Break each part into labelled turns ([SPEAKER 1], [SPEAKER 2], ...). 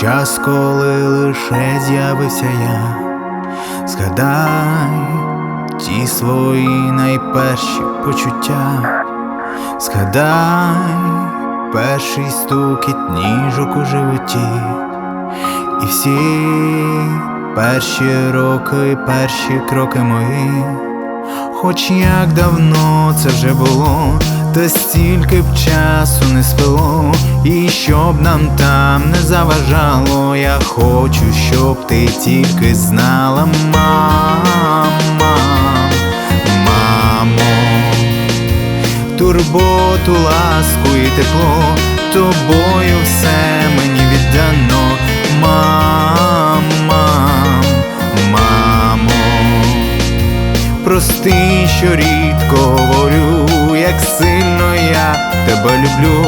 [SPEAKER 1] час, коли лише з'явився я, згадай ті свої найперші почуття, згадай перший стукіт ніжок у животі, і всі перші роки, перші кроки мої. Хоч як давно це вже було, та стільки б часу не спило, і щоб нам там не заважало, я хочу, щоб ти тільки знала, мама, мамо, турботу, ласку і тепло, тобою все Прости, що рідко говорю, як сильно я тебе люблю.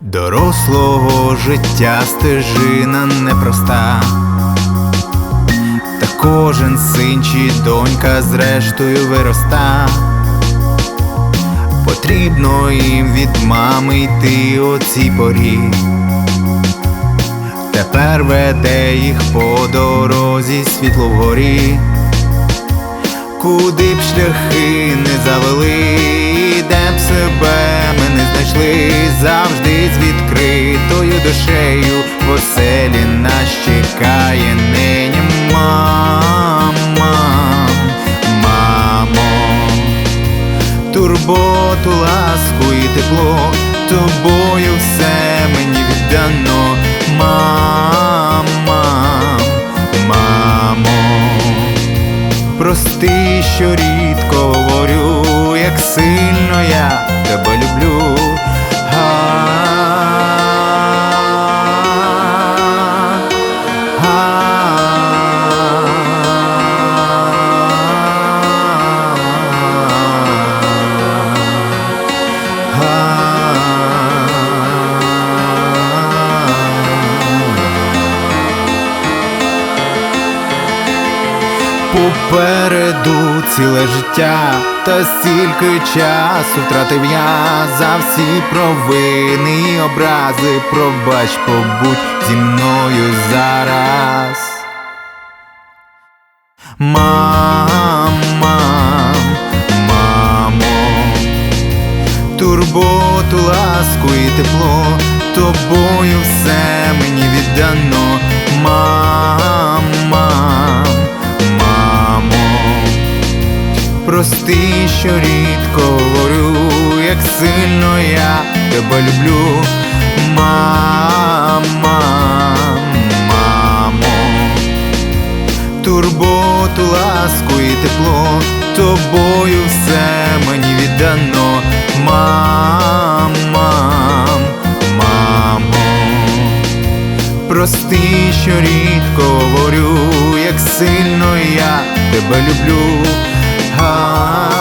[SPEAKER 1] Дорослого життя стежина непроста, та кожен син чи донька зрештою вироста. Потрібно їм від мами йти о цій порі. Тепер веде їх по дорозі світло вгорі, куди б шляхи не завели, де б себе ми не знайшли, завжди з відкритою душею в оселі нас чекає нині мама, мамо турботу, ласку і тепло, тобою все мені віддано, мама, мамо, прости, що рідко говорю, як сильно я тебе люблю. Попереду ціле життя, та стільки часу втратив я за всі провини образи. Пробач, побудь зі мною зараз. Мама, мамо, турботу, ласку і тепло, тобою все мені віддано, мама, прости, що рідко говорю, як сильно я тебе люблю, мама, мамо турботу, ласку і тепло, тобою все мені віддано, мама, мамо, прости, що рідко говорю, як сильно я тебе люблю. Ah.